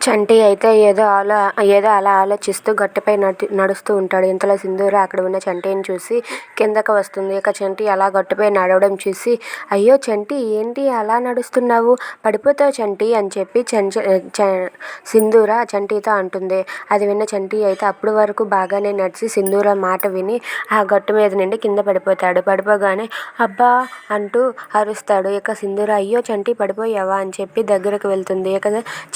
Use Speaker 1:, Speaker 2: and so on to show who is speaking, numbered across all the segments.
Speaker 1: చంటి అయితే ఏదో ఆలో ఏదో అలా ఆలోచిస్తూ గట్టుపై నడు నడుస్తూ ఉంటాడు. ఇంతలో సింధూర అక్కడ ఉన్న చంటిని చూసి కిందకు వస్తుంది. ఇక చంటి అలా గట్టుపై నడవడం చూసి అయ్యో చంటి ఏంటి అలా నడుస్తున్నావు? పడిపోతావు చంటి అని చెప్పి చంచ చ సింధూర చంటితో అంటుంది. అది విన్న చంటి అయితే అప్పుడు వరకు బాగానే నడిచి సింధూర మాట విని ఆ గట్టు మీద నుండి కింద పడిపోతాడు. పడిపోగానే అబ్బా అంటూ అరుస్తాడు. ఇక సింధూర అయ్యో చంటి పడిపోయావా? అని చెప్పి దగ్గరకు వెళ్తుంది. ఇక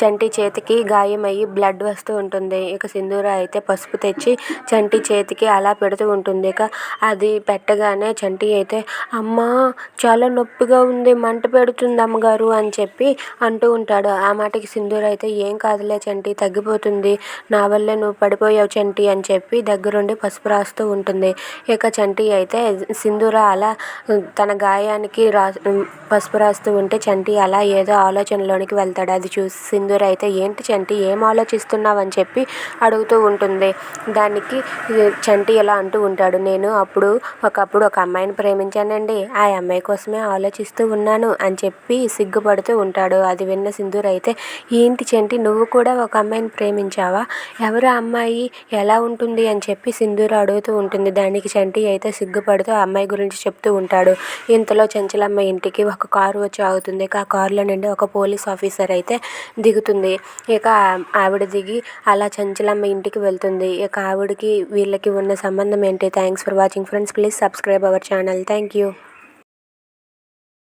Speaker 1: చంటి చేతికి గాయం అయ్యి బ్లడ్ వస్తూ ఉంటుంది. ఇక సింధూర అయితే పసుపు తెచ్చి చంటి చేతికి అలా పెడుతూ ఉంటుంది. ఇక అది పెట్టగానే చంటి అయితే అమ్మా చాలా నొప్పిగా ఉంది మంట పెడుతుంది అమ్మగారు అని చెప్పి అంటూ ఉంటాడు. ఆ మాటకి సింధూర అయితే ఏం కాదులే చంటి తగ్గిపోతుంది. నా వల్లే నువ్వు పడిపోయావు చంటి అని చెప్పి దగ్గరుండి పసుపు రాస్తూ ఉంటుంది. ఇక చంటి అయితే సింధూర అలా తన గాయానికి రా పసుపు రాస్తూ ఉంటే చంటి అలా ఏదో ఆలోచనలోనికి వెళ్తాడు. అది చూసి సింధూర్ అయితే ఏంటి చంటి ఏం ఆలోచిస్తున్నావు అని చెప్పి అడుగుతూ ఉంటుంది. దానికి చంటి ఇలా అంటూ ఉంటాడు. నేను అప్పుడు ఒకప్పుడు ఒక అమ్మాయిని ప్రేమించానండి. ఆ అమ్మాయి కోసమే ఆలోచిస్తూ ఉన్నాను అని చెప్పి సిగ్గుపడుతూ ఉంటాడు. అది విన్న సింధూర్ అయితే ఏంటి చంటి నువ్వు కూడా ఒక అమ్మాయిని ప్రేమించావా? ఎవరు అమ్మాయి? ఎలా ఉంటుంది? అని చెప్పి సింధూర్ అడుగుతూ ఉంటుంది. దానికి చంటి అయితే సిగ్గుపడుతూ అమ్మాయి గురించి చెప్తూ ఉంటాడు. ఇంతలో చెంచలమ్మ ఇంటికి ఒక ఒక కారు వచ్చి ఆగుతుంది. ఆ కారులో నుండి ఒక పోలీస్ ఆఫీసర్ అయితే దిగుతుంది. ఇక ఆవిడ దిగి అలా చంచలమ్మ ఇంటికి వెళ్తుంది. ఇక ఆవిడకి వీళ్ళకి ఉన్న సంబంధం ఏంటి? Thanks for watching friends please subscribe our channel thank you